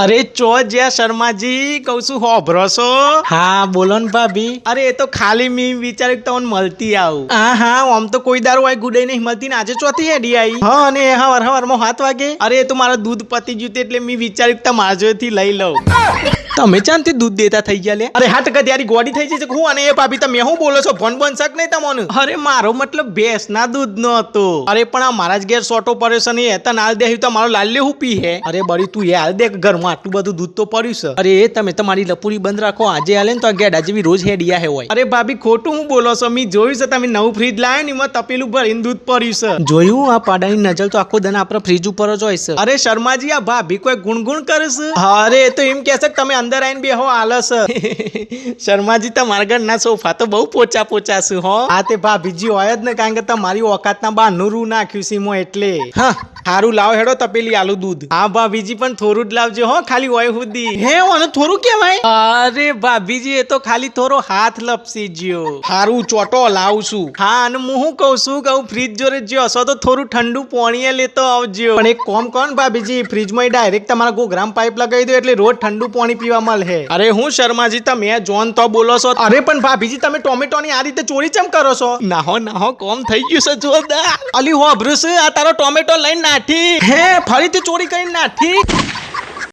અરે ચો જ્યાં શર્માજી કહું છું હોભરો છો હા બોલો ને ભાભી. અરે એ તો ખાલી મી વિચાર્યું તમને મળતી આવું. હા હા આમ તો કોઈ દારૂ આય ગુડે નહીં મળતી ને આજે ચોથી હેડી આવી હા અને હવાર હવારમાં હાથ વાગે. અરે એ તો મારા દૂધ પતી ગયું એટલે મી વિચાર્યું તમારા જોડેથી લઈ લઉં. તમે ચાંદથી દૂધ દેતા થઈ ગયા લે. અરે હા ટકા ત્યારે ગોડી થઈ જશે હું? અને એ ભાભી તમે હું બોલો છો? ફોન બન શક નહીં તમને? અરે મારો મતલબ ભેંસ ના દૂધ નો હતો. અરે પણ આ મારા જ ઘેર સોટો પડ્યો છે ને એ તને નાલ દે તો મારો લે હું પી હે. અરે બળી તું એ હાલ દે ઘરમાં આટલું બધું દૂધ તો પડ્યું છે. અરે એ તમે તમારી લપુરી બંધ રાખો. આજે હાલે ને તો ગેડા જેવી રોજ હેડિયા હે હોય. અરે ભાભી ખોટું હું બોલો છો? મેં જોયું છે તમે નવું ફ્રીજ લાવ્યો ને એમાં તપેલું ભરીને દૂધ પડ્યું છે. જોયું? આ પાડાની નજર તો આખો દન આપણા ફ્રીજ ઉપર જ હોય છે. અરે શર્માજી આ ભાભી કોઈ ગુણગુણ કરે છે? અરે તો એમ છે કે તમે અંદર આવીને બેહો આલસ શર્માજી તમારા ઘરના સોફા તો બહુ પોચા પોચા છું હો. આ તે ભાભીજી હોય જ ને કારણ કે તમારી ઓકાતના બહારનું રૂ નાખ્યું છે એટલે. હા. સારું લાવ હેડો તપેલી આલુ દૂધ. હા ભાભીજી પણ થોડું જ લાવજો હો. ખાલી હોય સુધી હે અને થોડું કહેવાય? અરે ભાભીજી એ તો ખાલી થોડો હાથ લપસી ગયો હારું ચોટો લાવું છું. હા અને હું શું કહું છું કહું ફ્રીજ જોડે જ્યો. હશો તો થોડું ઠંડુ પોણીએ લેતો આવજો. પણ એક કોમ કોણ ભાભીજી ફ્રીજમાં ડાયરેક્ટ તમારા ગોગ્રામ પાઇપ લગાવી દો એટલે રોજ ઠંડુ પાણી પીવા મળે અરે હું શર્માજી તમે જોન તો બોલો છો. અરે પણ ભાભીજી તમે ટોમેટોની આ રીતે ચોરી ચમ કરો છો? નાહો નાહો કોમ થઈ ગયું છે જોરદાર અલી હો બ્રુસ આ તારો ટોમેટો લઈને નાઠી. હે ફરીથી ચોરી કરીને નાઠી.